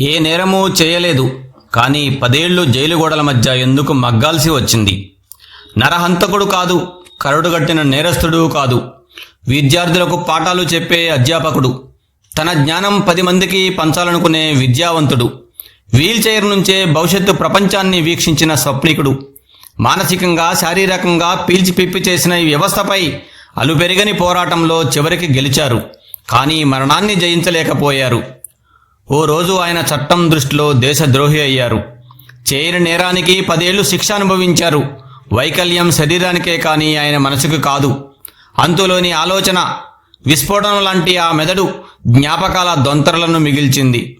ఏ నేరమూ చేయలేదు. కానీ పదేళ్ళు జైలు గోడల మధ్య ఎందుకు మగ్గాల్సి వచ్చింది? నరహంతకుడు కాదు కరుడుగట్టిన నేరస్తుడు కాదు. విద్యార్థులకు పాఠాలు చెప్పే అధ్యాపకుడు. తన జ్ఞానం పది మందికి పంచాలనుకునే విద్యావంతుడు. వీల్చైర్ నుంచే భవిష్యత్తు ప్రపంచాన్ని వీక్షించిన స్వప్నికుడు. మానసికంగా శారీరకంగా పీల్చి పిప్పి చేసిన ఈ వ్యవస్థపై అలుపెరగని పోరాటంలో చివరికి గెలిచారు. కానీ మరణాన్ని జయించలేకపోయారు. ఓ రోజు ఆయన చట్టం దృష్టిలో దేశద్రోహి అయ్యారు. చేయని నేరానికి పదేళ్ళు శిక్ష అనుభవించారు. వైకల్యం శరీరానికే కానీ ఆయన మనసుకు కాదు. అంతులోని ఆలోచన విస్ఫోటనం లాంటి ఆ మెదడు జ్ఞాపకాల దొంతరలను మిగిల్చింది.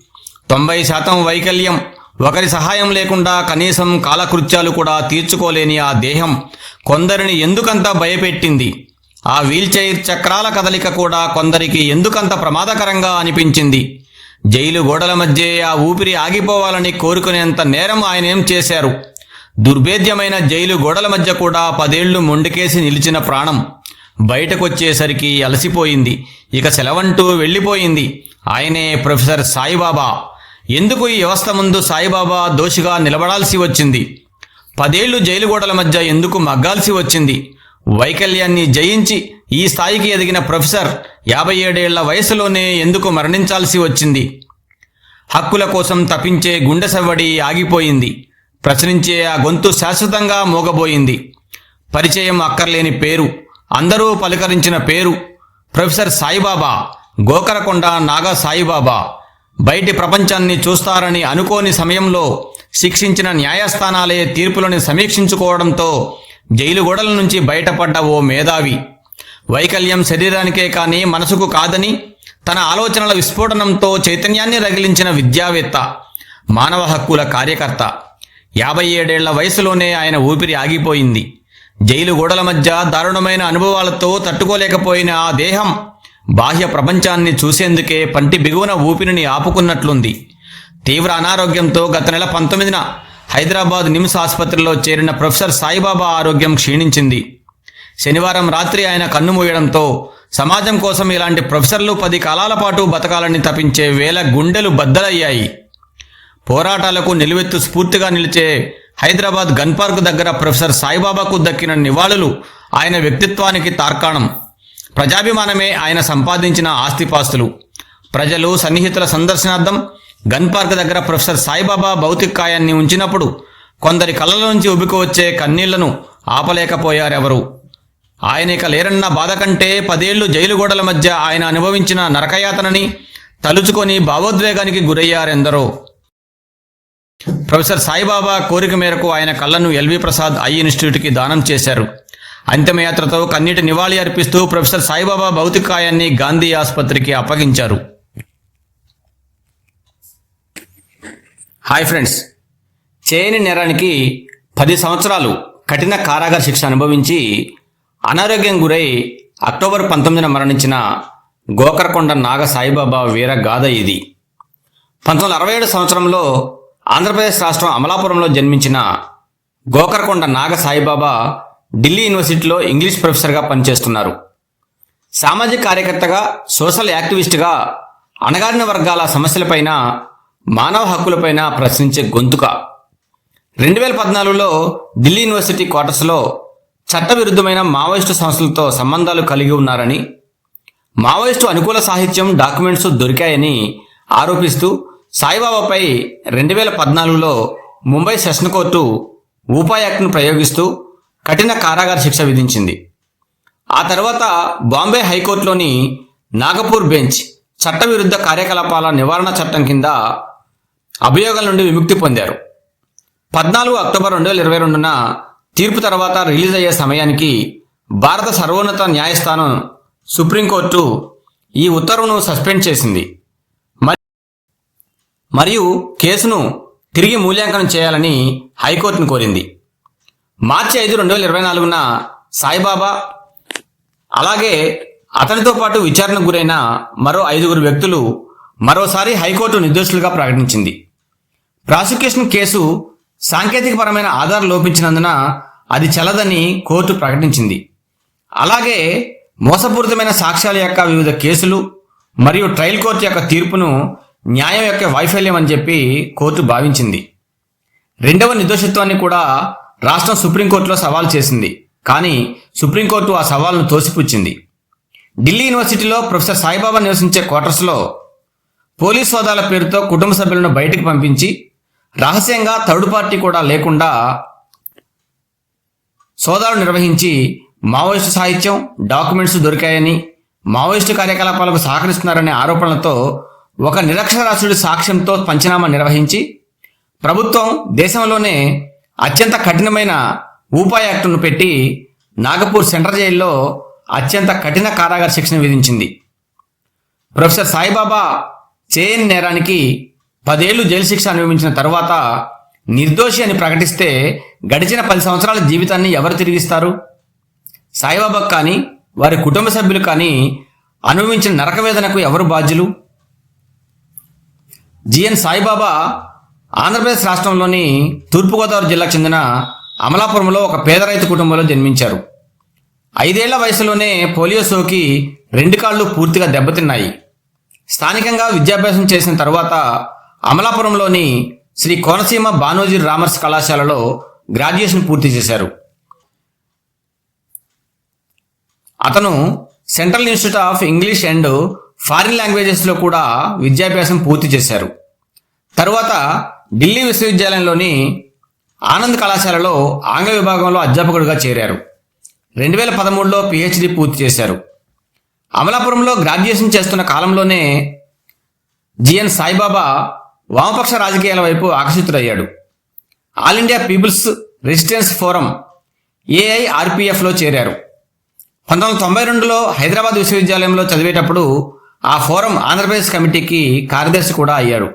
తొంభై శాతం వైకల్యం ఒకరి సహాయం లేకుండా కనీసం కాలకృత్యాలు కూడా తీర్చుకోలేని ఆ దేహం కొందరిని ఎందుకంత భయపెట్టింది? ఆ వీల్చైర్ చక్రాల కదలిక కూడా కొందరికి ఎందుకంత ప్రమాదకరంగా అనిపించింది? జైలు గోడల మధ్య ఆ ఊపిరి ఆగిపోవాలని కోరుకునేంత నేరం ఆయన ఏం చేశారు? దుర్భేద్యమైన జైలు గోడల మధ్య కూడా పదేళ్ళు మొండికేసి నిలిచిన ప్రాణం బయటకొచ్చేసరికి అలసిపోయింది. ఇక సెలవంటూ వెళ్ళిపోయింది. ఆయనే ప్రొఫెసర్ సాయిబాబా. ఎందుకు ఈ వ్యవస్థ ముందు సాయిబాబా దోషిగా నిలబడాల్సి వచ్చింది? పదేళ్ళు జైలు గోడల మధ్య ఎందుకు మగ్గాల్సి వచ్చింది? వైకల్యాన్ని జయించి ఈ స్థాయికి ఎదిగిన ప్రొఫెసర్ యాభై ఏడేళ్ళ వయసులోనే ఎందుకు మరణించాల్సి వచ్చింది? హక్కుల కోసం తప్పించే గుండె సవ్వడి ఆగిపోయింది. ప్రశ్నించే ఆ గొంతు శాశ్వతంగా మోగబోయింది. పరిచయం అక్కర్లేని పేరు అందరూ పలకరించిన పేరు ప్రొఫెసర్ సాయిబాబా గోకరకొండ నాగా సాయిబాబా. బయటి ప్రపంచాన్ని చూస్తారని అనుకోని సమయంలో శిక్షించిన న్యాయస్థానాలే తీర్పులను సమీక్షించుకోవడంతో జైలు గోడల నుంచి బయటపడ్డ ఓ మేధావి. వైకల్యం శరీరానికే కానీ మనసుకు కాదని తన ఆలోచనల విస్ఫోటనంతో చైతన్యాన్ని రగిలించిన విద్యావేత్త మానవ హక్కుల కార్యకర్త. యాభై ఏడేళ్ళ వయసులోనే ఆయన ఊపిరి ఆగిపోయింది. జైలు గోడల మధ్య దారుణమైన అనుభవాలతో తట్టుకోలేకపోయిన ఆ దేహం బాహ్య ప్రపంచాన్ని చూసేందుకే పంటి బిగువన ఊపిరిని ఆపుకున్నట్లుంది. తీవ్ర అనారోగ్యంతో గత నెల పంతొమ్మిదిన హైదరాబాద్ నిమ్స్ ఆసుపత్రిలో చేరిన ప్రొఫెసర్ సాయిబాబా ఆరోగ్యం క్షీణించింది. శనివారం రాత్రి ఆయన కన్నుమూయడంతో సమాజం కోసం ఇలాంటి ప్రొఫెసర్లు పది కాలాల పాటు బతకాలని తపించే వేల గుండెలు బద్దలయ్యాయి. పోరాటాలకు నిలువెత్తు స్ఫూర్తిగా నిలిచే హైదరాబాద్ గన్ పార్క్ దగ్గర ప్రొఫెసర్ సాయిబాబాకు దక్కిన నివాళులు ఆయన వ్యక్తిత్వానికి తార్కాణం. ప్రజాభిమానమే ఆయన సంపాదించిన ఆస్తిపాస్తులు. ప్రజలు సన్నిహితుల సందర్శనార్థం గన్ పార్క్ దగ్గర ప్రొఫెసర్ సాయిబాబా భౌతికాయాన్ని ఉంచినప్పుడు కొందరి కళ్ళలోంచి నుంచి ఉబికి వచ్చే కన్నీళ్ళను ఆపలేకపోయారెవరు? ఆయన ఇక లేరన్న బాధ కంటే పదేళ్ళు జైలు గోడల మధ్య ఆయన అనుభవించిన నరకయాతనని తలుచుకొని భావోద్వేగానికి గురయ్యారెందరో. ప్రొఫెసర్ సాయిబాబా కోరిక మేరకు ఆయన కళ్ళను ఎల్వి ప్రసాద్ ఐ ఇన్స్టిట్యూట్కి దానం చేశారు. అంతిమయాత్రతో కన్నీటి నివాళి అర్పిస్తూ ప్రొఫెసర్ సాయిబాబా భౌతికాయాన్ని గాంధీ ఆసుపత్రికి అప్పగించారు. హాయ్ ఫ్రెండ్స్ చేయని నేరానికి పది సంవత్సరాలు కఠిన కారాగార శిక్ష అనుభవించి అనారోగ్యం గురై అక్టోబర్ పంతొమ్మిదిన మరణించిన గోకరకొండ నాగ సాయిబాబా వీర గాథ ఇది. పంతొమ్మిది వందల అరవై ఏడు సంవత్సరంలో ఆంధ్రప్రదేశ్ రాష్ట్రం అమలాపురంలో జన్మించిన గోకరకొండ నాగ సాయిబాబా ఢిల్లీ యూనివర్సిటీలో ఇంగ్లీష్ ప్రొఫెసర్గా పనిచేస్తున్నారు. సామాజిక కార్యకర్తగా సోషల్ యాక్టివిస్ట్గా అణగారిన వర్గాల సమస్యలపైన మానవ హక్కులపైన ప్రశ్నించే గొంతుక. రెండు వేల పద్నాలుగులో ఢిల్లీ యూనివర్సిటీ క్వార్టర్స్లో చట్టవిరుద్ధమైన మావోయిస్టు సంస్థలతో సంబంధాలు కలిగి ఉన్నారని మావోయిస్టు అనుకూల సాహిత్యం డాక్యుమెంట్స్ దొరికాయని ఆరోపిస్తూ సాయిబాబాపై రెండు వేల పద్నాలుగులో ముంబై సెషన్ కోర్టు ఊపా యాక్ట్ను ప్రయోగిస్తూ కఠిన కారాగార శిక్ష విధించింది. ఆ తర్వాత బాంబే హైకోర్టులోని నాగపూర్ బెంచ్ చట్టవిరుద్ధ కార్యకలాపాల నివారణ చట్టం కింద అభియోగాల నుండి విముక్తి పొందారు. పద్నాలుగు అక్టోబర్ రెండు వేల ఇరవై రెండున తీర్పు తర్వాత రిలీజ్ అయ్యే సమయానికి భారత సర్వోన్నత న్యాయస్థానం సుప్రీంకోర్టు ఈ ఉత్తర్వును సస్పెండ్ చేసింది. మరియు కేసును తిరిగి మూల్యాంకనం చేయాలని హైకోర్టును కోరింది. మార్చి ఐదు రెండు వేల ఇరవై నాలుగున సాయిబాబా అలాగే అతనితో పాటు విచారణకు గురైన మరో ఐదుగురు వ్యక్తులు మరోసారి హైకోర్టు నిర్దోషులుగా ప్రకటించింది. ప్రాసిక్యూషన్ కేసు సాంకేతికపరమైన ఆధారం లోపించినందున అది చెల్లదని కోర్టు ప్రకటించింది. అలాగే మోసపూరితమైన సాక్ష్యాల యొక్క వివిధ కేసులు మరియు ట్రయల్ కోర్టు యొక్క తీర్పును న్యాయం యొక్క వైఫల్యం అని చెప్పి కోర్టు భావించింది. రెండవ నిర్దోషిత్వాన్ని కూడా రాష్ట్రం సుప్రీంకోర్టులో సవాల్ చేసింది. కానీ సుప్రీంకోర్టు ఆ సవాల్ను తోసిపుచ్చింది. ఢిల్లీ యూనివర్సిటీలో ప్రొఫెసర్ సాయిబాబా నివసించే క్వార్టర్స్లో పోలీస్ హోదాల పేరుతో కుటుంబ సభ్యులను బయటకు పంపించి రహస్యంగా థర్డ్ పార్టీ కూడా లేకుండా సోదాలు నిర్వహించి మావోయిస్టు సాహిత్యం డాక్యుమెంట్స్ దొరికాయని మావోయిస్టు కార్యకలాపాలకు సహకరిస్తున్నారనే ఆరోపణలతో ఒక నిరక్షరాస్యుడి సాక్ష్యంతో పంచనామా నిర్వహించి ప్రభుత్వం దేశంలోనే అత్యంత కఠినమైన ఊపా యాక్టును పెట్టి నాగపూర్ సెంట్రల్ జైల్లో అత్యంత కఠిన కారాగార శిక్షణ విధించింది. ప్రొఫెసర్ సాయిబాబా చేయని నేరానికి పదేళ్ళు జైలు శిక్ష అనుభవించిన తర్వాత నిర్దోషి అని ప్రకటిస్తే గడిచిన పది సంవత్సరాల జీవితాన్ని ఎవరు తిరిగిస్తారు? సాయిబాబా కానీ వారి కుటుంబ సభ్యులు కానీ అనుభవించిన నరక వేదనకు ఎవరు బాధ్యులు? జిఎన్ సాయిబాబా ఆంధ్రప్రదేశ్ రాష్ట్రంలోని తూర్పుగోదావరి జిల్లాకు చెందిన అమలాపురంలో ఒక పేద రైతు కుటుంబంలో జన్మించారు. ఐదేళ్ళ వయసులోనే పోలియో సోకి రెండు కాళ్ళు పూర్తిగా దెబ్బతిన్నాయి. స్థానికంగా విద్యాభ్యాసం చేసిన తర్వాత అమలాపురంలోని శ్రీ కోనసీమ బానోజీ రామర్స్ కళాశాలలో గ్రాడ్యుయేషన్ పూర్తి చేశారు. అతను central institute of English and foreign లాంగ్వేజెస్లో కూడా విద్యాభ్యాసం పూర్తి చేశారు. తరువాత ఢిల్లీ విశ్వవిద్యాలయంలోని ఆనంద్ కళాశాలలో ఆంగ్ల విభాగంలో అధ్యాపకుడిగా చేరారు. రెండు వేల పదమూడులో పిహెచ్డి పూర్తి చేశారు. అమలాపురంలో గ్రాడ్యుయేషన్ చేస్తున్న కాలంలోనే జిఎన్ సాయిబాబా వామపక్ష రాజకీయాల వైపు ఆకర్షితుడయ్యాడు. All India people's resistance forum ఏఐఆర్పిఎఫ్లో చేరారు. పంతొమ్మిది వందల తొంభై రెండులో హైదరాబాద్ విశ్వవిద్యాలయంలో చదివేటప్పుడు ఆ ఫోరం ఆంధ్రప్రదేశ్ కమిటీకి కార్యదర్శి కూడా అయ్యారు.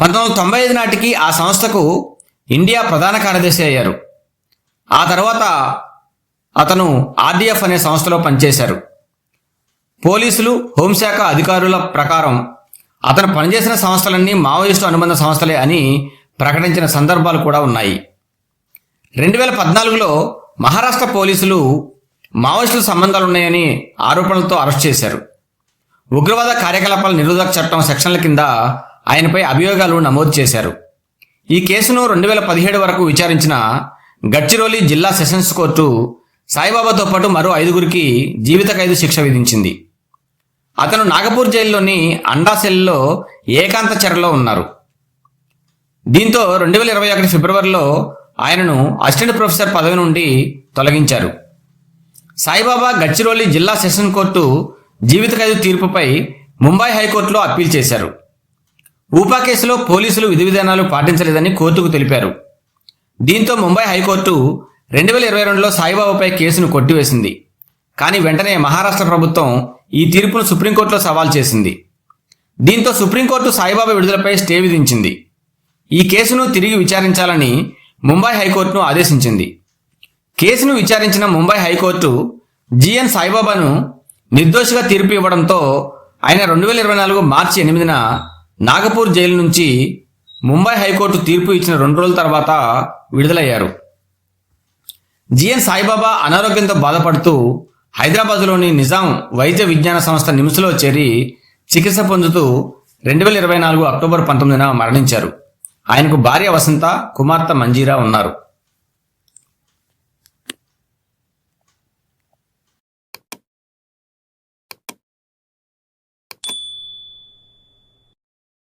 పంతొమ్మిది వందల తొంభై ఐదు నాటికి ఆ సంస్థకు ఇండియా ప్రధాన కార్యదర్శి అయ్యారు. ఆ తర్వాత అతను ఆర్డీఎఫ్ అనే సంస్థలో పనిచేశారు. పోలీసులు హోంశాఖ అధికారుల ప్రకారం అతను పనిచేసిన సంస్థలన్నీ మావోయిస్టు అనుబంధ సంస్థలే అని ప్రకటించిన సందర్భాలు కూడా ఉన్నాయి. రెండు వేల పద్నాలుగులో మహారాష్ట్ర పోలీసులు మావోయిస్టుల సంబంధాలు ఉన్నాయని ఆరోపణలతో అరెస్ట్ చేశారు. ఉగ్రవాద కార్యకలాపాల నిరోధక చట్టం సెక్షన్ల కింద ఆయనపై అభియోగాలు నమోదు చేశారు. ఈ కేసును రెండు వేల పదిహేడు వరకు విచారించిన గడ్చిరోలి జిల్లా సెషన్స్ కోర్టు సాయిబాబాతో పాటు మరో ఐదుగురికి జీవిత ఖైదు శిక్ష విధించింది. అతను నాగపూర్ జైల్లోని అండాసెల్లో ఏకాంత చెరలో ఉన్నారు. దీంతో రెండు వేల ఇరవై ఒకటి ఫిబ్రవరిలో ఆయనను అసిస్టెంట్ ప్రొఫెసర్ పదవి నుండి తొలగించారు. సాయిబాబా గచ్చిరోలి జిల్లా సెషన్ కోర్టు జీవిత ఖైదు తీర్పుపై ముంబై హైకోర్టులో అప్పీల్ చేశారు. ఊపా కేసులో పోలీసులు విధి విధానాలు పాటించలేదని కోర్టుకు తెలిపారు. దీంతో ముంబై హైకోర్టు రెండు వేల ఇరవై రెండులో సాయిబాబాపై కేసును కొట్టివేసింది. కానీ వెంటనే మహారాష్ట్ర ప్రభుత్వం ఈ తీర్పును సుప్రీంకోర్టులో సవాల్ చేసింది. దీంతో సుప్రీంకోర్టు సాయిబాబా విడుదలపై స్టే విధించింది. ఈ కేసును తిరిగి విచారించాలని ముంబై హైకోర్టును ఆదేశించింది. కేసును విచారించిన ముంబై హైకోర్టు జిఎన్ సాయిబాబాను నిర్దోషిగా తీర్పు ఇవ్వడంతో ఆయన రెండు వేల ఇరవై నాలుగు మార్చి ఎనిమిదిన నాగపూర్ జైలు నుంచి ముంబై హైకోర్టు తీర్పు ఇచ్చిన రెండు రోజుల తర్వాత విడుదలయ్యారు. జిఎన్ సాయిబాబా అనారోగ్యంతో బాధపడుతూ హైదరాబాద్లోని నిజాం వైద్య విజ్ఞాన సంస్థ నిమ్స్లో చేరి చికిత్స పొందుతూ రెండు వేల ఇరవై నాలుగు అక్టోబర్ పంతొమ్మిదిన మరణించారు. ఆయనకు భార్య వసంత కుమార్తె మంజీరా ఉన్నారు.